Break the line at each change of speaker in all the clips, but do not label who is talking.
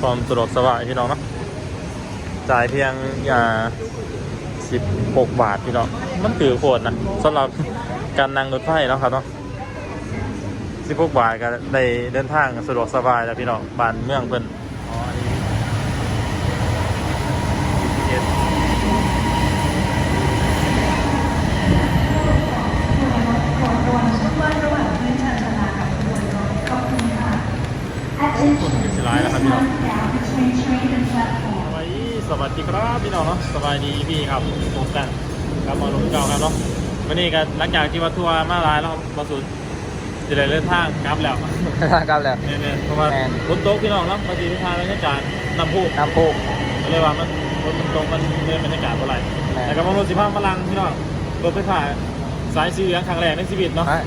ความสะดวกสบายพี่น้องเนาะจ่ายเพียงอย่าสิบหกบาทพี่น้องมันถือโคตรนะสำหรับการนั่งรถไฟเนาะครับเนาะ16บหกบาทก็ได้เดินทางสะดวกสบายแล้วพี่น้องบ้านเมืองเพิ่น BTS คนที่สิร้ายแล้วครับพี่น้อง สวัส ดีสวัสดีครับพี่น้องเนาะสบายดีพี่ครับผมกันครับมาลงเก่าครับเนาะวันนี้ก็หลังจากที่ว่าทัวร์มาหลายแล้วมาสู่จะได้เดินทางกลับแล้ว
ครับแล้ว
เนี่ยๆเพราะว่า
แม่น
ฝนตกพี่น้องเนาะมาสีทางบรรยากาศน้ำพุ
น้ำพุ
ก็เลยว่ามันฝนมันตกมันเป็นบรรยากาศอะไร
แม่น
แต่ก็มาลงสิภาพพลังพี่น้องรถไฟฟ้าสายสีเหลืองครั้งแรกในชีวิตเนาะ
อะ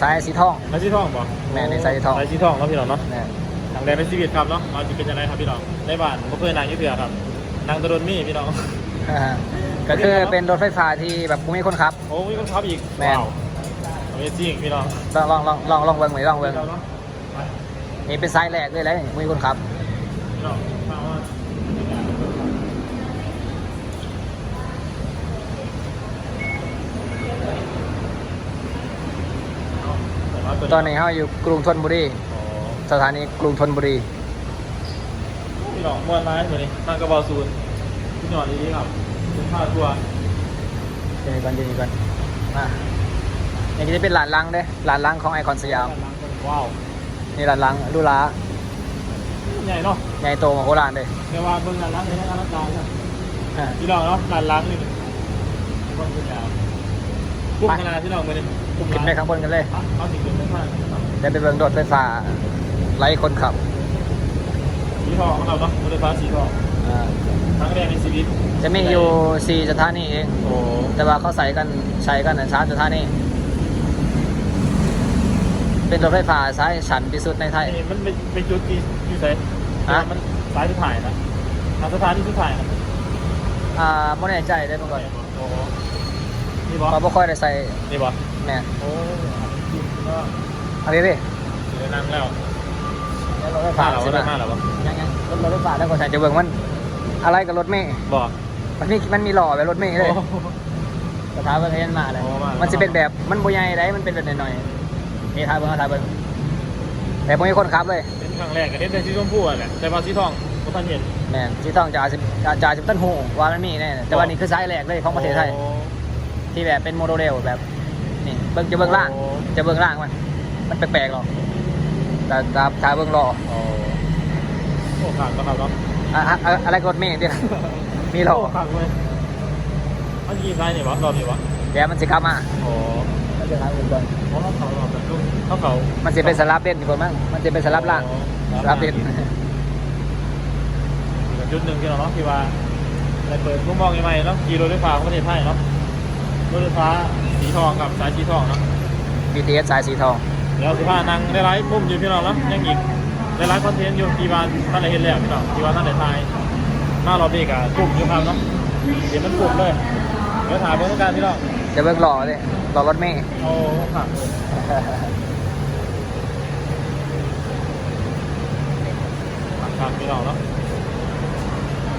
สายสีทอง
สายสีทองป่ะ
แม่นในสายสีทอง
สายสีทองเนาะพี่น้องเนาะ
เนี่ย
ครั้งแรกในชีวิตครับเนาะเราจะเป็นยังไงครับพี่น้องในบ้านไม่เคยนั่งอยี่เถื่อครับ นั่งตะดนมี่พี่น้อง
อ่าก็คือเป็นรถไฟฟ้าที่แบบไม่มีคนขับ
โอ้ยคนขับอีก
แม่น
ว้าวอเมซิ่งพี่น้อง
ลองลองลองลองลองเบิ้งไหมลองเบิ้ง
เราเนาะไป
นี่เป็นสายแรกเลยเลยไม่มีคนขับ
พี่น้องฟังว่าเอาเปิด
ตอนนี้เขาอยู่กรุงธนบุรี
อ๋อ
สถานีกรุงธนบุรี
พี่ น้องมวนร้ายเหมือนนี้ทางกระบอกศูนย์พี่หน้องดีๆครับเป็นผ้าทัวร์
เดี๋ยวก่อนเดี๋ยวนี้ก่อนอะนี่ก็จะเป็นหลานลังเด้หลานลังของไอคอนสยาม
ว้าว
นี่หลานลังลูล้า
ใหญ่เนาะ
ใหญ่โตมาโคราชเลย
เรียกว่าเบิ่งร้านล้างในร้านล้างจานนะพี่น้องเนาะร้านล้างนี่ต้องเป็นยาวกุ้งขนาดพี่น้องมือนี่
ขึ้นไปข้างบนกันเลย
เอาสิ่งเดิมข้าง
เดี๋ยวไปเบิ้งรถไฟฟ้าไร้คนขับ
สีทองของเราเนาะรถไฟฟ้าสีทอง
อ่า
ครั้งแรกในชีวิต
จะมีอยู่สี่สถานีเอง
โอ้
แต่ว่าเขาใส่กันใช้กันในชาร์จสถานีเป็นรถไฟฟ้าสายชันที่สุดในไทย
มันเป็นเป็นจุดที่ที่ไหน
ฮะ
มันสายสุดท้ายนะทางสถานีสุดท้ายนะ
อ่าไม่แน่ใจได้มาก่อน
โอ้นี่บอส
เราไม่ค่อยได้ใส่
นี่บอส
แม่น
โอ้ก็
เอะไรดิ
เดี๋ยวนั่งแล้ว
รถไฟ
มา
ฟ้า
แล้ว
ใช่ไหม
มาแล้วบอส
ยังยังรถรถไฟฟ้าแล้วก็ใส่จะเบิ่งมันอะไรกับรถเมย์
บอก
มันมีมันมีหล่อแบบรถเมย์เลย
โอ้
สถาบันเรียนมาเลย
โอ้มาแล้ว
มันจะเป็นแบบมันบุใหญ่ได้มันเป็นแบบหน่อยๆนี่ทาเบิ่งเอาทาเบิ่งแต่พวกนี้คนขับเลย
เป็นครั้งแรกกับเห็นแต่สีชมพูอะแหละแต่ว่าสีทองก็ท่านเห็น
แม่นที่ต้องจ่ายสิบจ่ายสิบต้นหูว่ามันมีแน่แต่ว่านี่คือสายแรกเลยของประเทศไทย
โอ้
ที่แบบเป็นโมโนเรลแบบนี่เบิ่งจะเบิ่งล่าง
โอ้
จะเบิ่งล่างมันมันแปลกๆหรอก แต่ตาตาเบิ่งรอ
โอ้โอ้ขาดก็ขาดเนาะ
อะอะอะอะไรกดเมฆเนี่ยมีรอ
โขาดเลยเมื่อกี้ซ้ายนี่วะรอบนี่วะ
เดี๋ยวมันจะกลับมา
โอ้
มันจะทำอื่นก่อน
เพราะเขารอบแบบลูกเขาเขา
มันจะเป็นสลับเด่นดีกว่ามั้งมันจะเป็นสลับล่างสลับเด่น
อีกจุดหนึ่งที่เราเนาะที่ว่าในเปิดมุมมองใหม่ๆเนาะขี่รถไฟฟ้าของประเทศไทยเนาะรถไฟฟ้าสีทองกับสายสีทองเนาะ
BTS สายสีทอง
เดี๋ยวสิพานั่งได้ไลฟ์มุมอยู่พี่น้องเนาะยังอีกได้ไลฟ์คอนเทนต์อยู่ที่บ้านท่านได้เห็นแล้วพี่น้องที่ว่าท่านได้ถ่ายมารอบนี้กับกลุ่มอยู่ครับเนาะเดี๋ยวมันกลุ่มเลยเดี๋ยวถามเพื่อนกันพี่น้อง
จะเบิ่งรอเลยรอรถเมฆ
เอาผักเลยผักผักพี่น้องเนาะ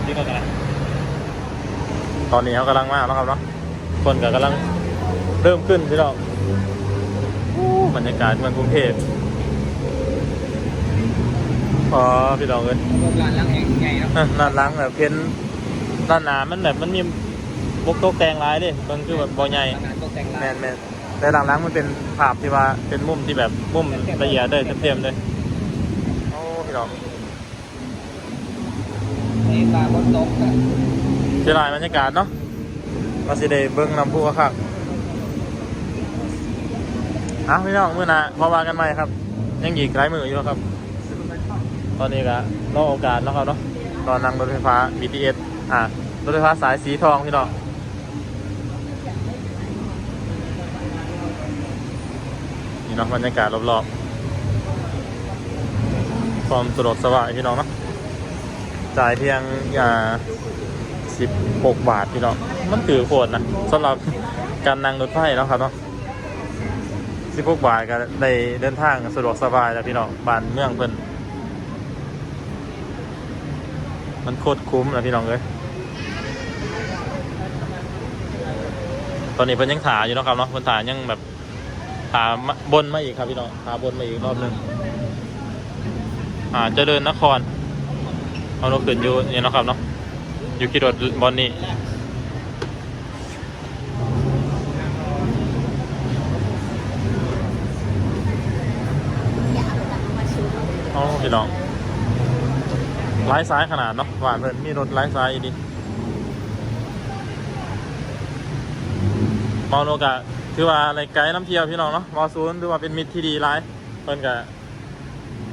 นี่ก็ได้ตอนนี้เขากำลังมาแล้วครับเนาะคนก็กำลังเริ่มขึ้นพี่น้องอู้ บรรยากาศเมืองกรุงเทพอ๋อพี่น้องเลย
รถลานล่างเองใหญ่เนาะ
อะด้านหลังแบบเพ้นด้านหน้ามันแบบมันมีบกโต๊ะแกงร้ายดิมันคือแบบบอใหญ่
ขนาดตกแต่ง
แม
ลาย
นแมนแต่หลังๆมันเป็นภาพที่ว่าเป็นมุมที่แบบมุมละเอียดเลยเต็มๆเลยโอ้พี่น้อง
นี่ปลาบนตกอะ
เสียดายบรรยากาศเนาะมาสิเดเบิ้งลำพูครับ อะพี่น้องมื่อหนาพอวากันใหม่ครับ ยังอีกหลายมืออยู่ครับ ตอนนี้ก็รอโอกาสแล้วครับเนาะตอนนั่งรถไฟฟ้า BTS อะรถไฟฟ้าสายสีทองพี่น้องนี่เนาะบรรยากาศรอบๆความสะดวกสบายพี่น้องเนาะจ่ายเพียงอ่าสิบหกบาทพี่น้องมันถือโคตรนะสำหรับการนั่งรถไฟเนาะครับเนาะ สิบหกบาทก็ได้เดินทางสะดวกสบายแล้วพี่น้องบ้านเมืองเพิ่นมันโคตรคุ้มนะพี่น้องเอ้ยตอนนี้เพิ่นยังถาอยู่นะครับเนาะเพิ่นถายังแบบถาบนมาอีกครับพี่น้องถาบนมาอีกรอบหนึ่งอ่าเจริญนครเอานกขึ้นอยู่นี่เนะครับเนาะอยู่ที่รถบอลนี่ พี่น้องไร้ซ้ายขนาดเนาะหวานเพิ่นมีรถไร้ซ้ายอีกดีมอโนกะถือว่าอะไรไกด์น้ำเที่ยวพี่น้องเนาะมอซูนถือว่าเป็นมิตรที่ดีร้ายเพิ่นกะ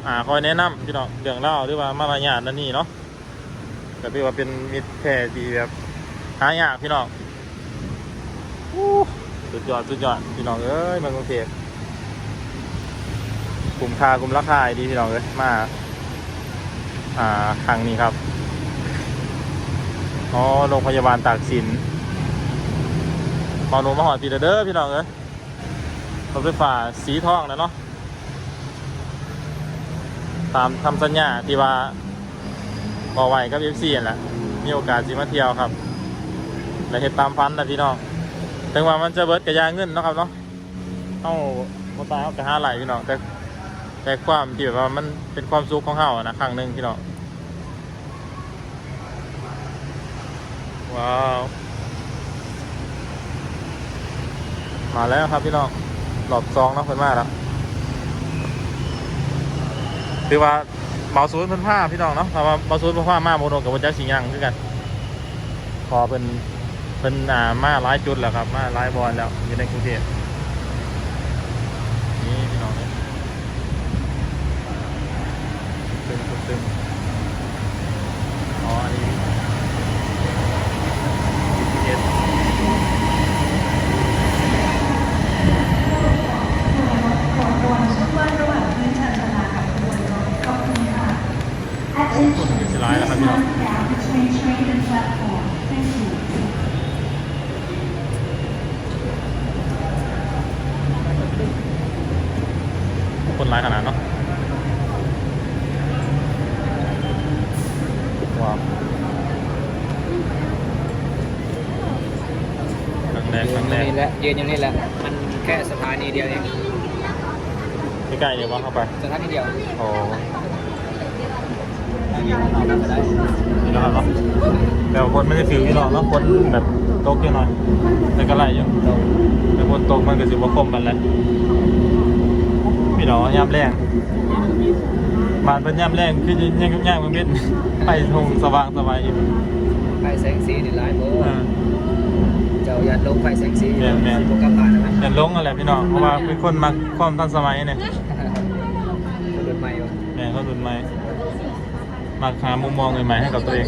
อ่าคอยแนะนำพี่น้องเรื่องเล่าหรือว่ามารยาทนั่นนี่เนาะก็ถือว่าเป็นมิตรแท้ดีแบบหายากพี่น้องสุดยอดสุดยอดพี่น้องเอ้ยมืองกรุงเทพ กลุ่มคากลุ่มราคาดีพี่น้องเอ้ยมาอ่าครั้งนี้ครับอ๋อโรงพยาบาลตากสินมอนูมาหอดปีเด้อพี่น้องเอ้ยรถไฟฟ้าสีทองนะเนาะตามทำสัญญาที่ว่าบอกไว้กับเอฟซีนั่นแหละมีโอกาสสิมาเที่ยวครับและเห็ดตามฟันนะพี่น้องถึงว่ามันจะเบิดกระยาเงินเนาะครับเนาะเอาโมตาเอากระห้าไหลพี่น้องแต่ แต่ความที่แบบว่ามันเป็นความสุขของเฮานะครั้งหนึ่งพี่น้องว้าว มาแล้วครับพี่น้องหลอบซองนะเพิ่นมาแล้วคือว่าเบาซูนเพิ่นผ้าพี่น้องเนาะเพราะว่าเบาซูนเพิ่นผ้ามาโมโนกับวัจักสิงยังคือกันพอเป็นเป็นอ่ามาหลายจุดแล้วครับ มาหลายบอลแล้วอยู่ในกรุงเทพนี่พี่น้องเนี่ย ตึงอ๋ออันนี้ GPS พูดถึงสิร้ายแล้วครับพี่น้องคนร้ายขนาดเนาะว้าวครั้งแร
ยื
ก
น
ค
อ
รั้งแรก
ยู่นี่แหละยืนอยู่นี่แหละ มันแค่สถานีเดียวเอง
ใกล้ๆเดี๋ยวว่าเข้าไป
สถานีเดียว
โอ้
ยืนข้างนอกก็ได้
นี่นะครับเนาะแต่ว่าคนไม่ได้ฟิวพี่น้องเนาะคนแบบตกเยอะหน่อยแต่ก็ไล่อยู่แต่คนตกมันก็สิบว่าคมมันแหละพี่น้องยามแรงบานเป็นยามแรงคือยังยังย่างมันเป็นไปทงสว่างสบายอยู่
ไฟแสงสีนี่หลายโบ
เออ
เจ้ายัดลงไฟแสงสี
แม่นแม่น
โปรแกรมผ่านนะ
แต่ลงอะไรพี่น้อง เพราะว่าเป็นคนมักความทันสมัยเนี่ย
เดินใหม่วะ
แม่เขาดุนใหม่มักหามุมมองใหม่ๆให้กับตัวเอง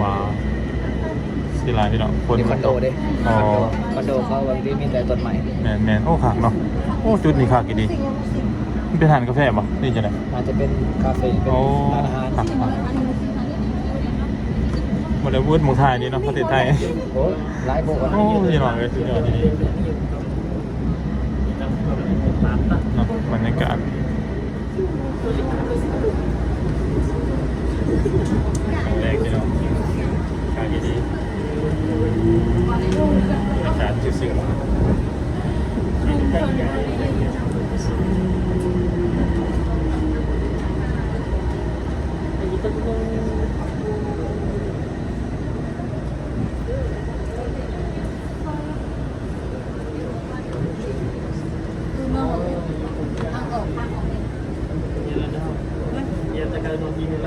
ว้าวสิหลายพี่น้องคน
นี่คอนโดเด้
อ๋อ
คอนโดคอนโดเขาบางทีมีแต่ต้นใหม่
แมนแมนโอ้ขากเนาะ โอ้จุดนี้ขากกี่ดี มันเป็นทานกาแฟป่ะนี่จะไหน
อาจจะเป็นคาเฟ่เป็น
โอ้
ร้านอาหาร
ขากขากบริวูดหมูไทยนี่เนาะประเทศไทย
โอ้หลายโบกว่า
โอ้ยหน่อยเลยสุดยอดดีเนาะบรรยากาศแรกที่เนาะขากกี่ดีอากาศชิวๆนี่
จริงแล้ว
Di sini supaya terang, oke?
นี่ก็นั่งรถไฟมั้ย
แม่นรอไฟก่อน
สุดยอดดีๆป่ะ
เ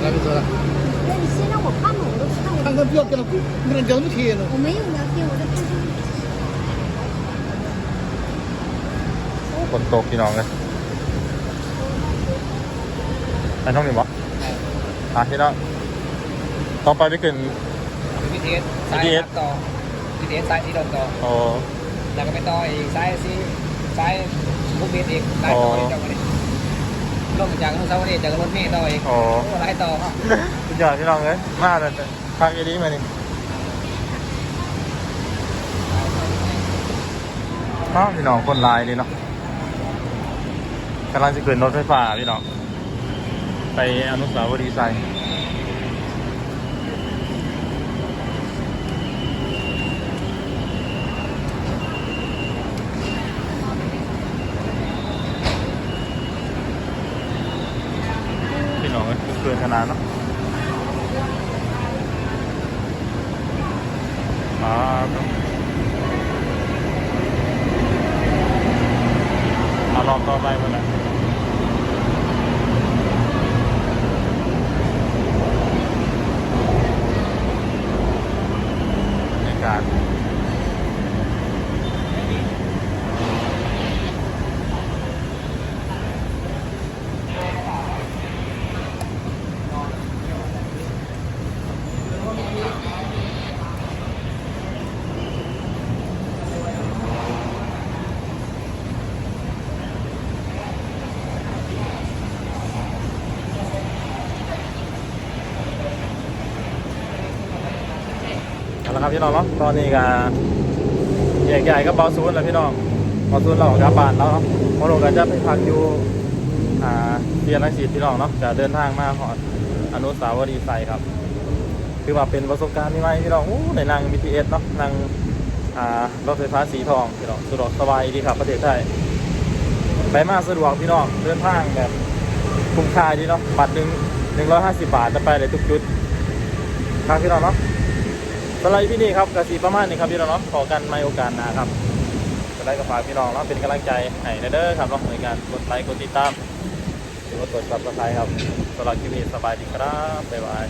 แล้
ว
เป็นตัวละ
那你先让我看嘛，我都知道我
看看不要跟他跟他聊那么天了。
我没有聊天，我在看
ฝนตกพี่น้องเลยไปท่องหนึ่งบ่อ่ะพี่น้องต่อไปไปขึ้น
วิทีเอสซ้าย
BTS
ต่อวิทีเอสซ้ายที่โดนต่อ
โอ้
แล้วก็ไปต่ออีกซ้ายซีซ้ายบุกเบียดอีกซ้ายต่ออีกจังหวะนี้ ลงจากอนุสาวรีย์จากรถเมล์ต่ออีก
โอ้
โอ้ หลายต่อ
สุดยอดพี่น้องเลยมาเลยพักอีดีมานี่เนาะพี่น้องคนลายนี่เนาะกำลังจะขึ้นรถไฟฟ้าพี่น้อง ไปอนุสาวรีย์ไซค์พี่น้องเอ้ยเกินขนาดเนาะมาครับเอารอบต่อไปหมดแล้ เอาละครับพี่น้องเนาะตอนนี้ก็ใหญ่ๆก็เบาซูนแล้วพี่น้องเบาซูนเราออกจากบ้านแล้วเนาะพอลงก็จะไปพักอยู่อ่าเรียนรังสิตพี่น้องเนาะจะเดินทางมาหอดอนุสาวรีย์ไซค์ครับคือว่าเป็นประสบการณ์ที่ใหม่พี่น้องอู้ในนั่ง BTS เนาะนั่งอ่ารถไฟฟ้าสีทองพี่น้องสะดวกสบายดีครับประเทศไทยไปมาสะดวกพี่น้องเดินทางแบบคุ้มค่าดีเนาะบัตรหนึ่งหนึ่งร้อยห้าสิบบาทจะไปเลยทุกจุดครับพี่น้องเนาะ สไลด์พี่นี่ครับกระสีประมาณนี้ครับพี่น้องเนาะขอกันไม่โอกาสนะครับสไลด์กับฝากพี่น้องเนาะเป็นกำลังใจให้เด้อครับเนาะในการกดไลค์กดติดตามหรือว่ากดซับสไครต์ครับสำหรับคลิปนี้สบายดีครับบ๊ายบาย